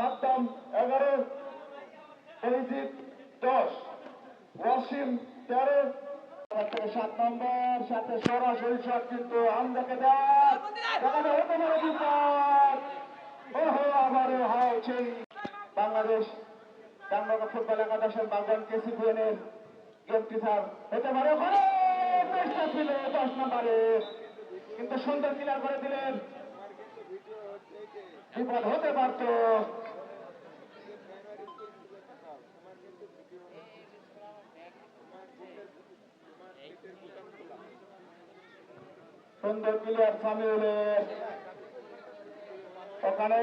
সাদ্দাম এগারো, অভিজিৎ দশ ওয়াসিম তেরো। সাত নম্বর, সাথে সরাসরি শট কিন্তু আমদাকে দেখানো বাংলাদেশ বাংলা ফুটবল একাদশের বাগন কেসিপিএনের গেম টিচার হতে পারে ওখানে। দশ নম্বরে। কিন্তু সুন্দর ক্লিয়ার করে দিলেন। বিপদ হতে পারত। সুন্দর ক্লিয়ার সামিউলের। ওখানে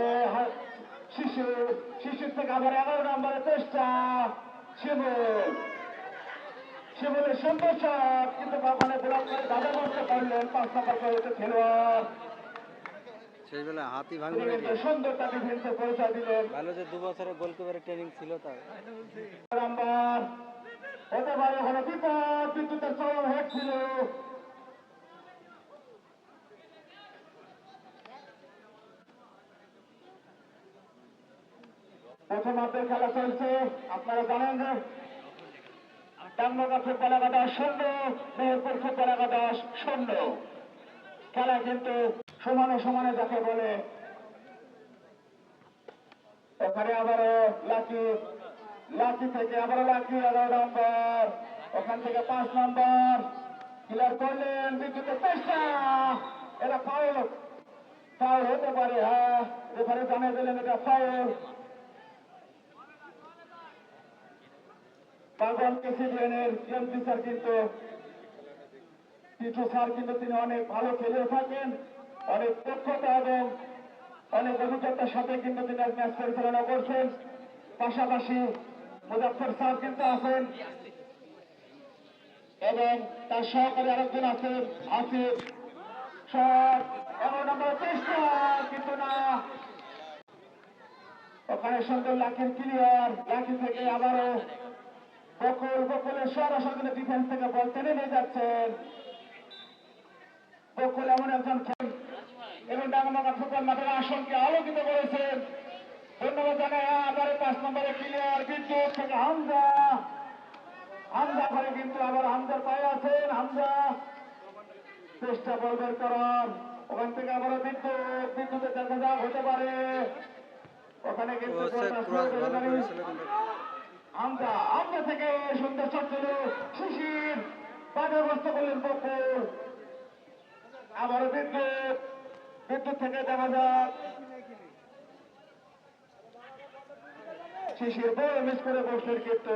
শিশু শিশুর থেকে আবার এগারো নম্বরের চেষ্টা শিমুল। শিমুলের সুন্দর শট কিন্তু ওখানে ব্লক করে দাদা করতে পারলেন পাঁচ নম্বর করে খেলোয়াড়। সেই বেলা হাতি তিনি ভাঙবে কিন্তু সুন্দরটা ডিফেন্সে পরিচয় দিলেন। ভালো যে দু বছরের গোলকিপারের ট্রেনিং ছিল তার। নাম্বার হতে পারে ওখানে বিপদ বিদ্যুতের চরম হেড ছিল। প্রথমার্ধের খেলা চলছে। আপনারা জানেন যে ডাঙ্গা ফুটবল একাদশ শূন্য, মেহেরপুর ফুটবল একাদশ শূন্য। খেলা কিন্তু সমানে সমানে যাকে বলে। ওখানে আবারও লাকি লাকি থেকে আবারও লাকি, এগারো নম্বর। ওখান থেকে পাঁচ নম্বর। ক্লিয়ার করলেন বিদ্যুতের চেষ্টা এটা ফাউল ফাউল হতে পারে হ্যাঁ। রেফারি জানিয়ে দিলেন এটা ফাউল বাগন প্রেসিডেন্টের গেম টিচার কিন্তু টিটু স্যার কিন্তু তিনি অনেক ভালো খেলে থাকেন, অনেক দক্ষতা এবং অনেক অভিজ্ঞতার সাথে কিন্তু তিনি আজ ম্যাচ পরিচালনা করছেন। পাশাপাশি মুজাফর স্যার কিন্তু আছেন এবং তার সহকারী আরেকজন আছেন আসিফ সব এগারো নম্বর চেষ্টা কিন্তু না। ওখানে সুন্দর লাখির ক্লিয়ার লাখি থেকে আবারও বকুল বকুলের সরাসরি ডিফেন্স থেকে বল টেনে নিয়ে যাচ্ছেন বকুল এমন একজন এবং ডাঙ্গামাকা ফুটবল মাঠের আসনকে আলোকিত করেছেন ধন্যবাদ জানাই আবার পাঁচ নম্বরে ক্লিয়ার বিদ্যুৎ থেকে হামজা। হামজা করে কিন্তু আবার হামজার পায়ে আছেন হামজা। চেষ্টা বল বের করার। ওখান থেকে আবার বিদ্যুৎ বিদ্যুতের দেখা যাক হতে পারে। ওখানে কিন্তু। আমরা আমরা থেকে সুন্দর শট ছিল শিশির বাধাগ্রস্ত করলেন আবার বিদ্যুৎ বিদ্যুৎ থেকে দেখা যাক। শিশির বল মিস করে বসলেন কিন্তু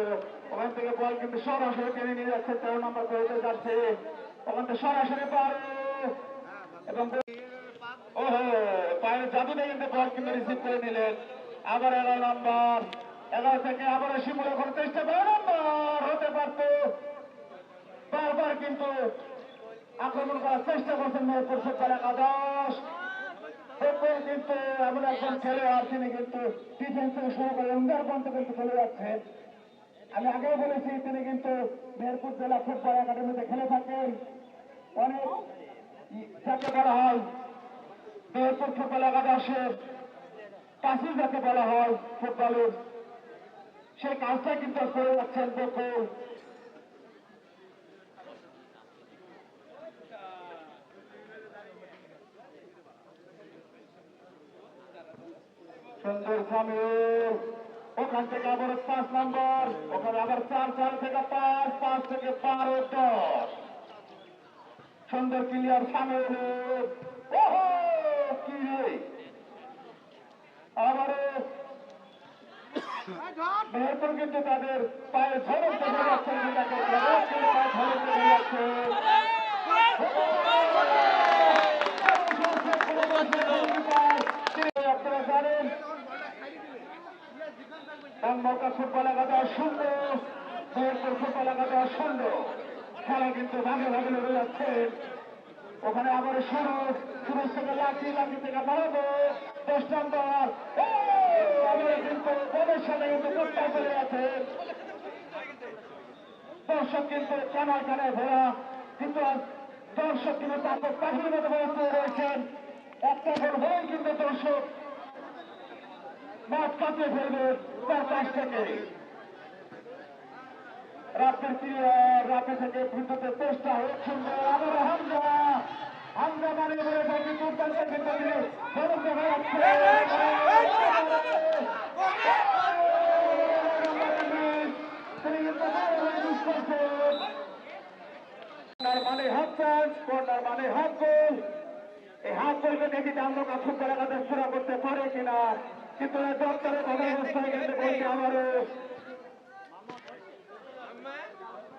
ওখান থেকে বল কিন্তু সরাসরি টেনে নিয়ে যাচ্ছে, তেরো নম্বর করতে যাচ্ছে। ওখান থেকে সরাসরি পার। এবং ওহো, পায়ের জাদুতে কিন্তু বল কিন্তু রিসিভ করে নিলেন। আবার এগারো নম্বর। এগারো থেকে আবার শিমুলে করে চেষ্টা বারো নম্বর হতে পারত। বারবার কিন্তু আক্রমণ করার চেষ্টা করছেন মেহেরপুর ফুটবল একাদশ কিন্তু এমন একজন খেলোয়াড় তিনি কিন্তু ডিফেন্স থেকে শুরু করে উন্দার পর্যন্ত কিন্তু চলে যাচ্ছেন। আমি আগেও বলেছি, তিনি কিন্তু মেহেরপুর জেলা ফুটবল একাডেমিতে খেলে থাকেন। অনেক যাকে বলা হয় মেহেরপুর ফুটবল একাদশের কাশি যাকে বলা হয় ফুটবলের সেই কাজটা কিন্তু করে যাচ্ছেন বকুল সুন্দর ওখান থেকে আবার পাঁচ নম্বর, ওখানে আবার চার চার থেকে পাঁচ পাঁচ থেকে বারো দশ। সুন্দর ক্লিয়ার সামিউল। ওহো, কি রে। আবারও মেহেরপুর কিন্তু তাদের পায়ে দেখা যাচ্ছে খেলা কিন্তু ভাগে ভাগে ওখানে আবার শুরু। শুরু থেকে লাঠি লাঠি থেকে বাড়াবো দশ নম্বর ও, আবার কিন্তু বলের সাথে কিন্তু আছে দর্শক কিন্তু কানায় কানায় ভরা কিন্তু দর্শক কিন্তু তারপর পাখির মতো ব্যবস্থা রয়েছেন একটা গোল হলেই কিন্তু দর্শক মাঠ কাটিয়ে ফেলবে তার কাছ থেকে রাতের রাতে থেকে বিদ্যুতের চেষ্টা সুন্দর আবার হামজা হামজা মানে বলে বাকি দুর্দান্ত কিন্তু গরম দেখা যাচ্ছে তিনি কিন্তু মিস করছেন কর্নার মানে হাফ কর্নার মানে হাফ গোল এই হাফ গোলকে দেখি আমরা কাছে এলাকাতে পুরা করতে পারে কিনা। কিন্তু দপ্তরের কথা অবস্থায় কিন্তু বলছে আমারও।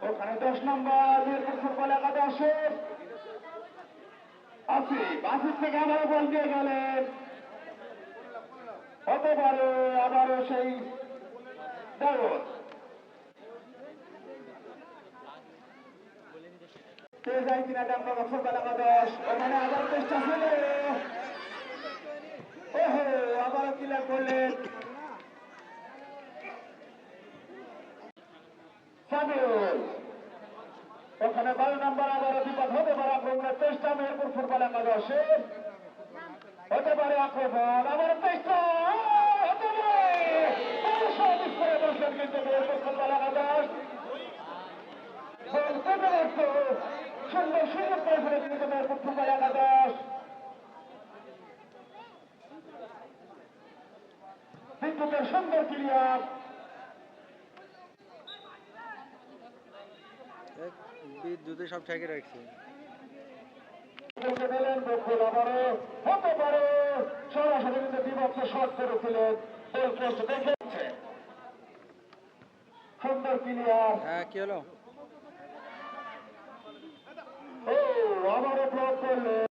ওখানে দশ নম্বর, মিরপুর ফুটবল একাদশে। আসিফ আসিফ থেকে আবারও বল দিয়ে গেলেন। হতে পারে আবারও সেই দারুণ কে যায় কিনা ডামরা ফুটবল একাদশ ওখানে আবার চেষ্টা ছিল ওহো, আবারও ক্লিয়ার করলেন। ওখানে বারো নম্বর আবার বিপদ হতে পারে আক্রমণের চেষ্টা, মেহেরপুর ফুটবল একাদশে। হতে পারে আক্রমণ আবার চেষ্টা হতে পারে বারোশো মিস করে বসলেন কিন্তু মেহেরপুর ফুটবল একাদশ বল কেটে রাখত সুন্দর সুযোগ করে ফেলে কিন্তু মেহেরপুর ফুটবল একাদশ বিদ্যুতের সুন্দর ক্লিয়ার বিদ্যুতে সব ঠেকে রাখছে। বলতে বকুল আবারও। হতে পারে সরাসরি কিন্তু বিভক্ত শট করেছিলেন গোল দেখেছে সুন্দর ক্লিয়ার হ্যাঁ কি হলো? ও আবারও ব্লক করলেন।